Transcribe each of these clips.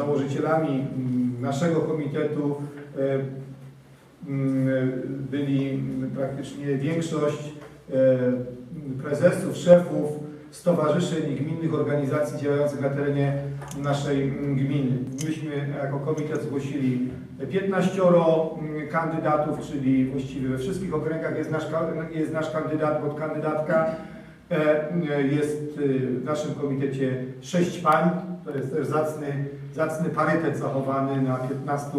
założycielami mm, naszego komitetu e, mm, byli praktycznie większość e, prezesów, szefów stowarzyszeń i gminnych organizacji działających na terenie naszej mm, gminy. Myśmy jako komitet zgłosili 15 mm, kandydatów, czyli właściwie we wszystkich okręgach jest nasz, jest nasz kandydat bądź kandydatka. E, Jest y, w naszym komitecie 6 pań, to jest też zacny, zacny parytet zachowany na 15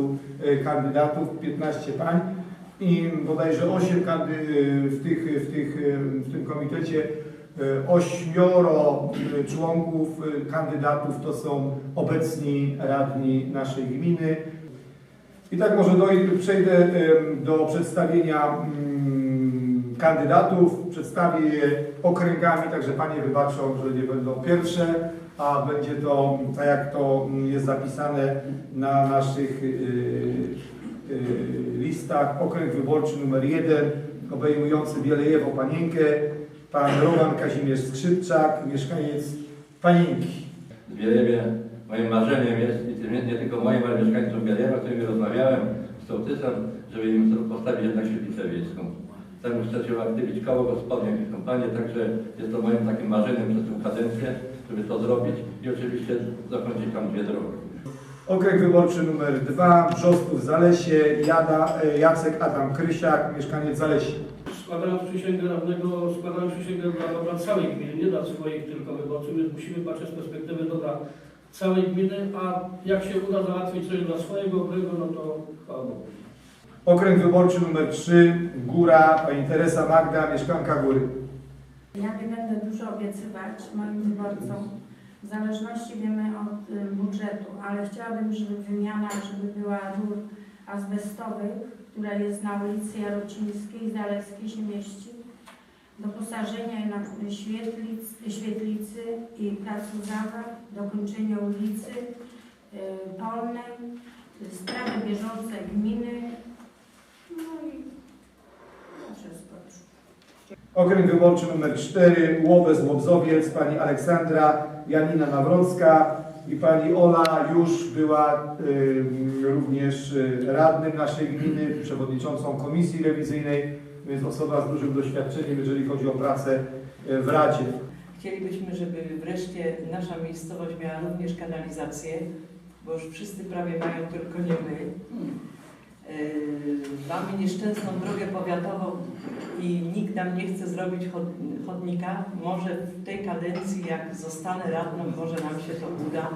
e, kandydatów, 15 pań i bodajże 8 kandy, y, w, tych, w, tych, y, w tym komitecie e, ośmioro członków kandydatów to są obecni radni naszej gminy. I tak może doj- przejdę do przedstawienia mm, kandydatów. Przedstawię je okręgami, także Panie wybaczą, że nie będą pierwsze, a będzie to, tak jak to jest zapisane na naszych y, y, listach, okręg wyborczy numer 1, obejmujący Bielejewo Panienkę, Pan Roman Kazimierz Skrzypczak, mieszkaniec Panienki. w Bielewie. Moim marzeniem jest, i nie, nie tylko moim, ale mieszkańców Bielewa, z którymi rozmawiałem, z sołtysem, żeby im postawić jednak świetlicę wiejską. Chcę chcę uaktywić koło gospodyń i kompanię, także jest to moim takim marzeniem przez tę kadencję, żeby to zrobić i oczywiście zakończyć tam dwie drogi. Okręg wyborczy numer 2, Brzostów Zalesie, Jada, e, Jacek Adam Krysiak, mieszkaniec Zalesie. Składając przysięgę radnego, składając przysięgę dla dobra całej gminy, nie dla swoich tylko wyborców, więc musimy patrzeć z perspektywy dobra całej gminy, a jak się uda załatwić coś dla swojego okręgu, no to chwała Bogu. Okręg wyborczy numer 3, Góra, pani Teresa Magda, mieszkanka Góry. Ja nie będę dużo obiecywać moim wyborcom, w zależności wiemy od y, budżetu, ale chciałabym, żeby wymiana, żeby była rur azbestowych, która jest na ulicy Jarocińskiej, Zaleskiej się mieści, doposażenie na świetlic, świetlicy i placu zabaw, dokończenie ulicy y, Polnej, sprawy bieżące gminy, no i to wszystko już. Okręg wyborczy numer 4, Łowes Łobzowiec, pani Aleksandra Janina Nawrocka i pani Ola już była y, również radnym naszej gminy, przewodniczącą komisji rewizyjnej, więc osoba z dużym doświadczeniem, jeżeli chodzi o pracę y, w Radzie. Chcielibyśmy, żeby wreszcie nasza miejscowość miała również kanalizację, bo już wszyscy prawie mają, tylko nie my. Yy, Mamy nieszczęsną drogę powiatową i nikt nam nie chce zrobić chod- chodnika. Może w tej kadencji, jak zostanę radną, może nam się to uda.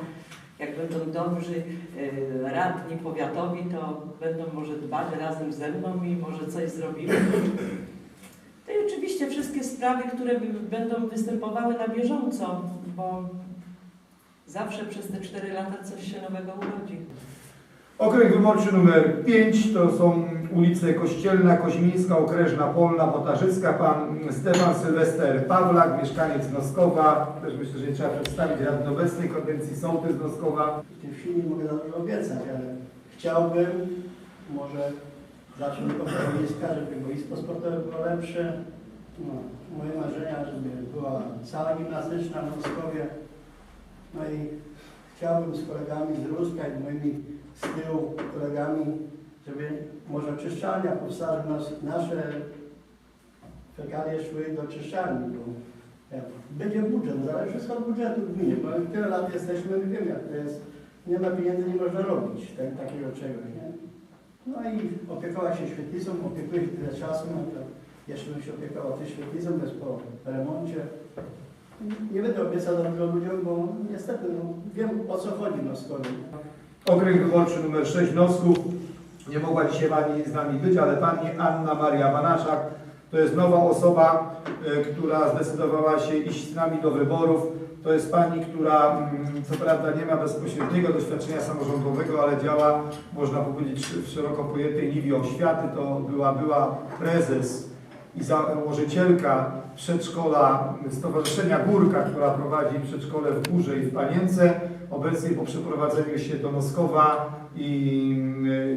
Jak będą dobrzy yy, radni powiatowi, to będą może dbać razem ze mną i może coś zrobimy. To i oczywiście wszystkie sprawy, które będą występowały na bieżąco, bo zawsze przez te cztery lata coś się nowego urodzi. Okręg wyborczy numer 5 to są ulice Kościelna, Koźmińska, Okrężna, Polna, Botarzycka. Pan Stefan Sylwester Pawlak, mieszkaniec Noskowa. Też myślę, że nie trzeba przedstawić radny obecnej kadencji sołtys Noskowa. W tej chwili mogę obiecać, ale chciałbym może zacząć od boiska, żeby boisko sportowe było lepsze. No, moje marzenia, żeby była sala gimnastyczna w Moskowie. No i chciałbym z kolegami z Ruska i moimi z tyłu kolegami, żeby może czyszczalnia powstała, żeby nas, nasze fekalie szły do czyszczalni. Bo jak będzie budżet, no zależy wszystko od budżetu gminy, bo tyle lat jesteśmy, my wiemy jak to jest. Nie ma pieniędzy, nie można robić tak, takiego czegoś, nie? No i opiekowała się świetlicą, opiekuje się tyle czasu, no to jeszcze bym się opiekował tą świetlicą, to jest po remoncie. Nie będę obiecał za dużo ludziom, bo niestety no, wiem o co chodzi na skole. Okręg wyborczy numer 6 Nosków. Nie mogła dzisiaj Pani z nami być, ale Pani Anna Maria Banaszak to jest nowa osoba, e, która zdecydowała się iść z nami do wyborów. To jest Pani, która mm, co prawda nie ma bezpośredniego doświadczenia samorządowego, ale działa, można powiedzieć, w szeroko pojętej niwie oświaty. To była była prezes i założycielka przedszkola Stowarzyszenia Górka, która prowadzi przedszkole w Górze i w Panience. Obecnie po przeprowadzeniu się do Noskowa i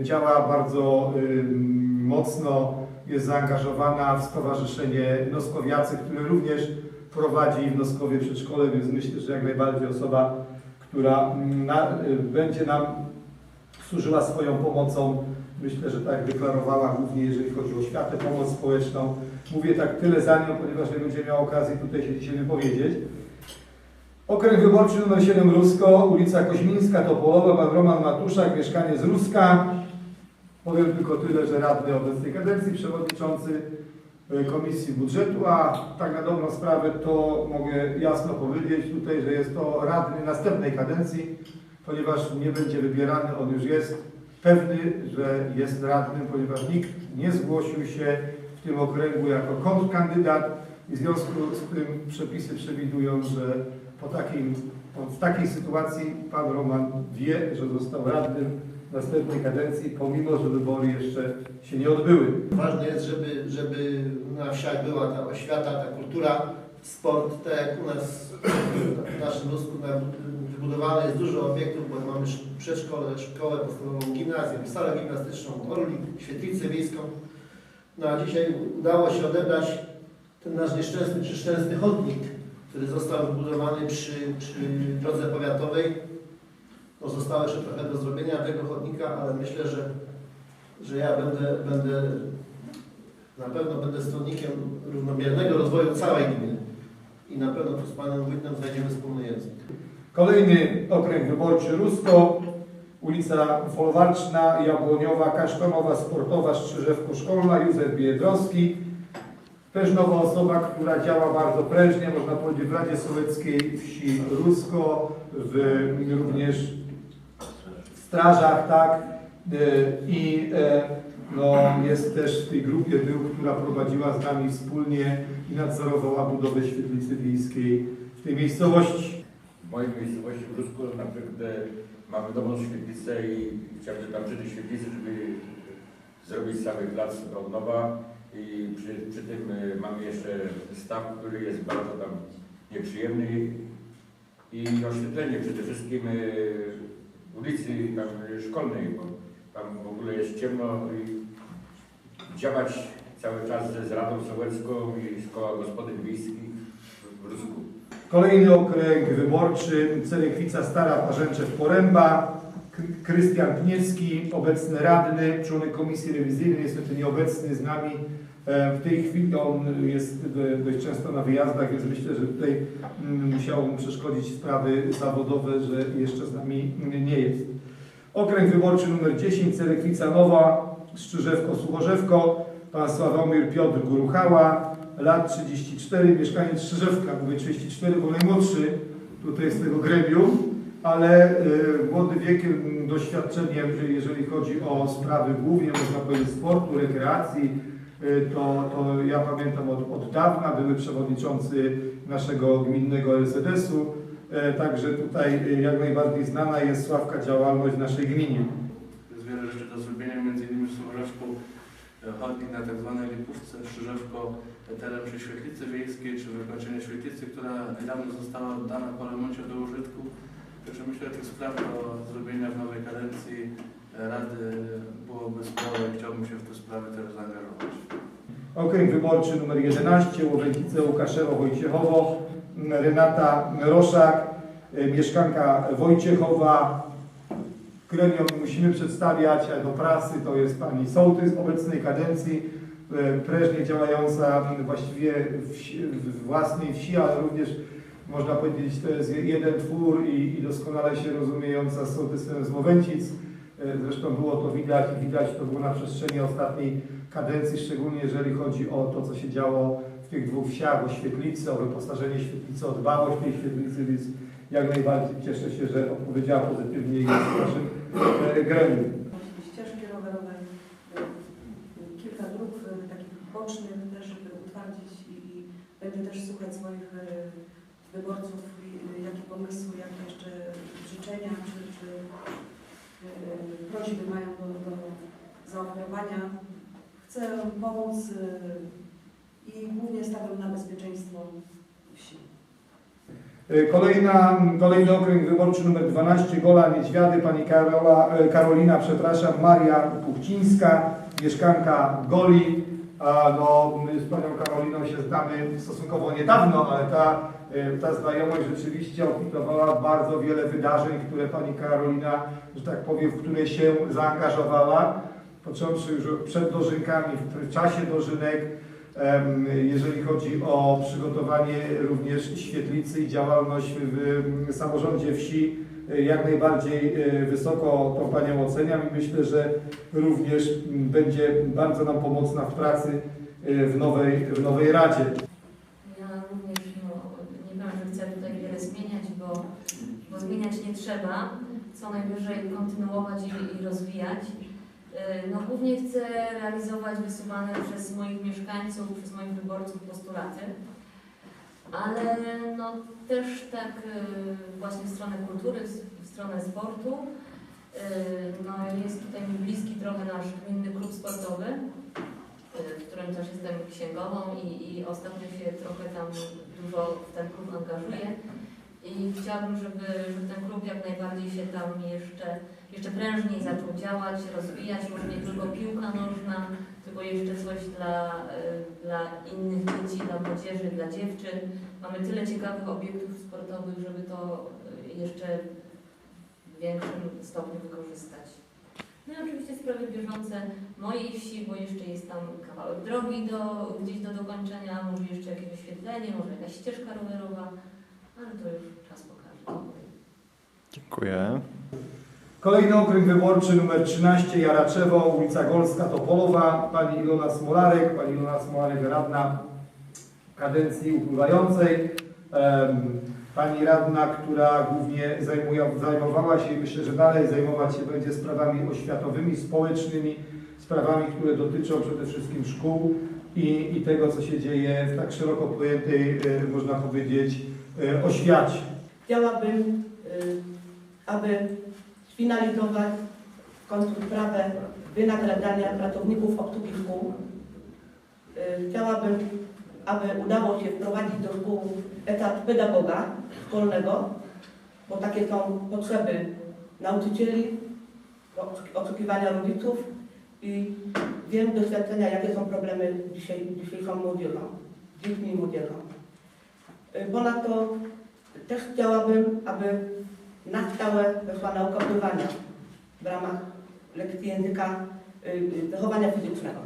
y, działa bardzo y, mocno, jest zaangażowana w Stowarzyszenie Noskowiacy, które również prowadzi w Noskowie przedszkole, więc myślę, że jak najbardziej osoba, która mm, na, y, będzie nam służyła swoją pomocą. Myślę, że tak deklarowała, głównie jeżeli chodzi o oświatę, pomoc społeczną. Mówię tak tyle za nią, ponieważ nie będzie miał okazji tutaj się dzisiaj wypowiedzieć. Okręg wyborczy nr 7 Rusko, ulica Koźmińska, Topolowa, pan Roman Matuszak, mieszkanie z Ruska. Powiem tylko tyle, że radny obecnej kadencji, przewodniczący e, Komisji Budżetu, a tak na dobrą sprawę to mogę jasno powiedzieć tutaj, że jest to radny następnej kadencji, ponieważ nie będzie wybierany, on już jest pewny, że jest radnym, ponieważ nikt nie zgłosił się w tym okręgu jako kontrkandydat i w związku z tym przepisy przewidują, że po takim, po, w takiej sytuacji pan Roman wie, że został radnym następnej kadencji, pomimo że wybory jeszcze się nie odbyły. Ważne jest, żeby, żeby na wsiach była ta oświata, ta kultura, sport, tak jak u nas w naszym Rusku wybudowane jest dużo obiektów, bo mamy sz- przedszkole, szkołę podstawową, gimnazjum, salę gimnastyczną, orlik, świetlicę wiejską. No a dzisiaj udało się odebrać ten nasz nieszczęsny czy szczęsny chodnik, który został wybudowany przy, przy drodze powiatowej. No jeszcze trochę do zrobienia tego chodnika, ale myślę, że że ja będę, będę na pewno będę stronnikiem równomiernego rozwoju całej gminy. I na pewno tu z panem wójtem znajdziemy wspólny język. Kolejny okręg wyborczy Rusko, ulica Folwarczna, Jabłoniowa, Kasztanowa, Sportowa, Strzyżewko Szkolna, Józef Biedrowski. Też nowa osoba, która działa bardzo prężnie, można powiedzieć w Radzie Sowieckiej Wsi Rusko, w, również w strażach, tak. Y, I e, no, jest też w tej grupie był, która prowadziła z nami wspólnie i nadzorowała budowę świetlicy wiejskiej w tej miejscowości. W mojej miejscowości w Rusku na przykład e, mamy dobrą świetlicę i chciałbym tam tej świetlicy, żeby zrobić cały plac od nowa i przy, przy tym e, mamy jeszcze staw, który jest bardzo tam nieprzyjemny i oświetlenie przede wszystkim e, ulicy tam szkolnej, bo tam w ogóle jest ciemno i działać cały czas z Radą Sołecką i z Koła Gospodyń Wiejskich w Rusku. Kolejny okręg wyborczy, Celekwica Stara Parzęczew Poręba, Krystian Pniewski, obecny radny, członek Komisji Rewizyjnej, niestety nieobecny z nami. E, W tej chwili on jest do- dość często na wyjazdach, więc myślę, że tutaj mm, musiało mu przeszkodzić sprawy zawodowe, że jeszcze z nami nie jest. Okręg wyborczy numer 10, Celekwica Nowa, Strzyżewko, Suchorzewko, pan Sławomir Piotr Guruchała, lat 34, mieszkaniec Strzyżewka, mówię 34, bo najmłodszy tutaj z tego gremium, ale y, młody wiekiem, doświadczeniem, że jeżeli chodzi o sprawy głównie, można powiedzieć, sportu, rekreacji, to, to ja pamiętam od, od dawna, były przewodniczący naszego gminnego LZS-u, e, także tutaj y, jak najbardziej znana jest sławka działalność w naszej gminie. Jest wiele rzeczy do zrobienia, innymi w Suchorzewku e, chodnik na tak zwanej Lipówce, Strzyżewko, e, teren przy świetlicy wiejskiej, czy wykończenie świetlicy, która niedawno została oddana po remoncie do użytku. Także myślę, że tych spraw do zrobienia w nowej kadencji Rady byłoby i chciałbym się w te sprawy też zaangażować. Okręg wyborczy numer 11, Łowęcice, Łukaszewo, Wojciechowo, Renata Roszak, e, mieszkanka Wojciechowa. Gremium musimy przedstawiać, do prasy to jest pani sołtys obecnej kadencji, e, prężnie działająca właściwie w własnej wsi, ale również można powiedzieć, to jest jeden twór i, i doskonale się rozumiejąca z sołtysem z Łowęcic. E, Zresztą było to widać i widać to było na przestrzeni ostatniej kadencji, szczególnie jeżeli chodzi o to, co się działo w tych dwóch wsiach, o świetlicy, o wyposażenie świetlicy, o dbałość tej świetlicy, więc jak najbardziej cieszę się, że odpowiedziała pozytywnie i jest w naszym e, gremium. ścieżki rowerowe, y, kilka dróg takich bocznych też, żeby utwardzić i, będę też słuchać swoich wyborców, jakie pomysły, jakie jeszcze życzenia czy, czy prośby mają do, do zaoferowania. Chcę pomóc y, i głównie stawiam na bezpieczeństwo wsi. E, Kolejna, kolejny okręg wyborczy numer 12, Gola Niedźwiady, pani Karola, e, Karolina, przepraszam, Maria Puchcińska, mieszkanka Goli. a no, my z panią Karoliną się znamy stosunkowo niedawno, ale ta, ta znajomość rzeczywiście opisywała bardzo wiele wydarzeń, które pani Karolina, że tak powiem, w które się zaangażowała, począwszy już przed dożynkami, w czasie dożynek, jeżeli chodzi o przygotowanie również świetlicy i działalność w samorządzie wsi, y, jak najbardziej y, wysoko tą Panią oceniam i myślę, że również będzie bardzo nam pomocna w pracy y, w nowej, w nowej Radzie. Ja również no, nie wiem, że chcę tutaj wiele zmieniać, bo, bo zmieniać nie trzeba, co najwyżej kontynuować i, i rozwijać. Yy, No, głównie chcę realizować wysuwane przez moich mieszkańców, przez moich wyborców postulaty, ale no, też tak yy, właśnie w stronę kultury, w- stronę sportu. Yy, No, jest tutaj mi bliski trochę nasz gminny klub sportowy, y, w którym też jestem księgową i, i ostatnio się trochę tam dużo w ten klub angażuję. I chciałabym, żeby, żeby ten klub jak najbardziej się tam jeszcze, jeszcze prężniej zaczął działać, rozwijać, może nie tylko piłka nożna, tylko jeszcze coś dla, y, dla innych dzieci, dla młodzieży, dla dziewczyn. Mamy tyle ciekawych obiektów sportowych, żeby to y, jeszcze w większym stopniu wykorzystać. No i oczywiście sprawy bieżące mojej wsi, bo jeszcze jest tam kawałek drogi do, gdzieś do dokończenia, może jeszcze jakieś oświetlenie, może jakaś ścieżka rowerowa, ale to już czas pokaże. Dziękuję. Kolejny okręg wyborczy numer 13 Jaraczewo, ulica Golska Topolowa, pani Ilona Smolarek, pani Ilona Smolarek radna kadencji upływającej. Pani radna, która głównie zajmuje, zajmowała się i myślę, że dalej zajmować się będzie sprawami oświatowymi, społecznymi, sprawami, które dotyczą przede wszystkim szkół i, i tego, co się dzieje w tak szeroko pojętej, e, można powiedzieć, oświacie. Chciałabym, y, aby sfinalizować sprawę wynagradzania pracowników obsługi szkół. Y, Chciałabym, aby udało się wprowadzić do szkół etat pedagoga szkolnego, bo takie są potrzeby nauczycieli, oczekiwania rodziców i wiem doświadczenia, jakie są problemy dzisiaj, dzisiejszą młodzieżą, dziećmi i młodzieżą. Ponadto też chciałabym, aby na stałe weszła nauka pływania w ramach lekcji języka y, y, wychowania fizycznego.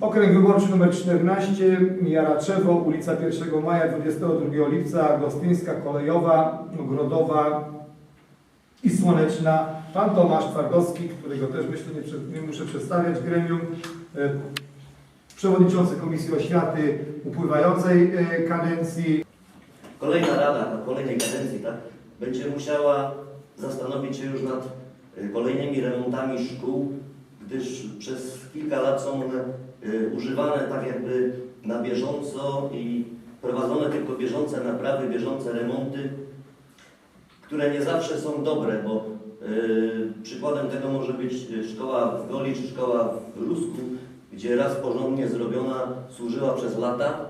Okręg wyborczy numer 14, Jaraczewo, ulica 1 Maja, 22 lipca, Gostyńska, Kolejowa, Ogrodowa i Słoneczna. Pan Tomasz Twardowski, którego też myślę nie, nie muszę przedstawiać gremium, e, przewodniczący Komisji Oświaty upływającej e, kadencji. Kolejna rada na kolejnej kadencji tak, będzie musiała zastanowić się już nad y, kolejnymi remontami szkół, gdyż przez kilka lat są one y, używane tak jakby na bieżąco i prowadzone tylko bieżące naprawy, bieżące remonty, które nie zawsze są dobre, bo y, przykładem tego może być szkoła w Goli czy szkoła w Lusku, gdzie raz porządnie zrobiona służyła przez lata,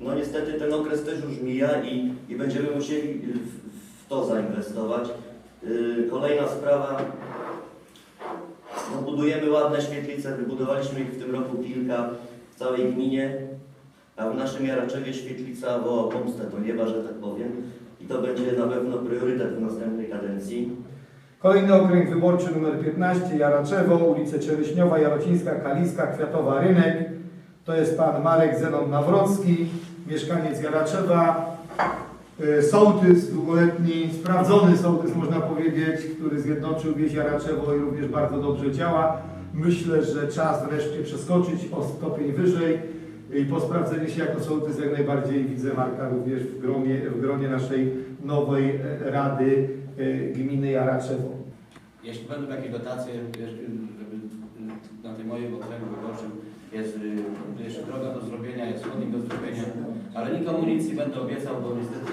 no niestety ten okres też już mija i, i będziemy musieli w, w to zainwestować. Yy, kolejna sprawa. No, budujemy ładne świetlice, wybudowaliśmy ich w tym roku kilka w całej gminie, a w naszym Jaraczewie świetlica woła pomstę do nieba, że tak powiem. I to będzie na pewno priorytet w następnej kadencji. Kolejny okręg wyborczy numer 15, Jaraczewo, ulice Czereśniowa, Jarocińska, Kaliska, Kwiatowa, Rynek. To jest pan Marek Zenon Nawrocki, mieszkaniec Jaraczewa, y, sołtys długoletni, sprawdzony sołtys można powiedzieć, który zjednoczył wieś Jaraczewo i również bardzo dobrze działa. Myślę, że czas wreszcie przeskoczyć o stopień wyżej i po sprawdzeniu się jako sołtys jak najbardziej widzę Marka również w gronie, w gronie naszej nowej e, Rady e, Gminy Jaraczewo. Jeśli będą jakieś dotacje, żeby na tym moim okręgu wyborczym jest y, jeszcze droga do zrobienia, jest chodnik do zrobienia, ale nikomu nic nie będę obiecał, bo niestety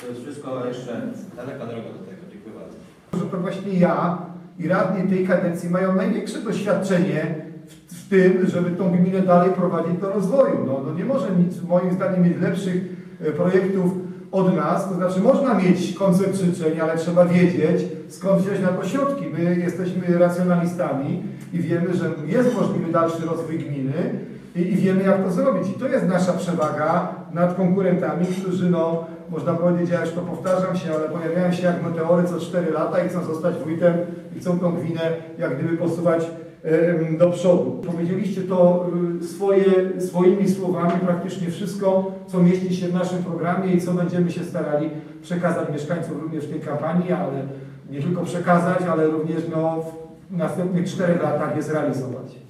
to jest wszystko jeszcze daleka droga do tego. Dziękuję bardzo. to właśnie ja i radni tej kadencji mają największe doświadczenie w, w tym, żeby tą gminę dalej prowadzić do rozwoju. No, no nie może nic, moim zdaniem, mieć lepszych e, projektów od nas, to znaczy można mieć koncert życzeń, ale trzeba wiedzieć, skąd wziąć na to środki. My jesteśmy racjonalistami i wiemy, że jest możliwy dalszy rozwój gminy i, i wiemy jak to zrobić. I to jest nasza przewaga nad konkurentami, którzy no, można powiedzieć, ja już to powtarzam się, ale pojawiają się jak meteory co 4 lata i chcą zostać wójtem i chcą tą gminę jak gdyby posuwać do przodu. Powiedzieliście to y, swoje, swoimi słowami praktycznie wszystko, co mieści się w naszym programie i co będziemy się starali przekazać mieszkańcom również tej kampanii, ale nie tylko przekazać, ale również no, w następnych czterech latach je zrealizować.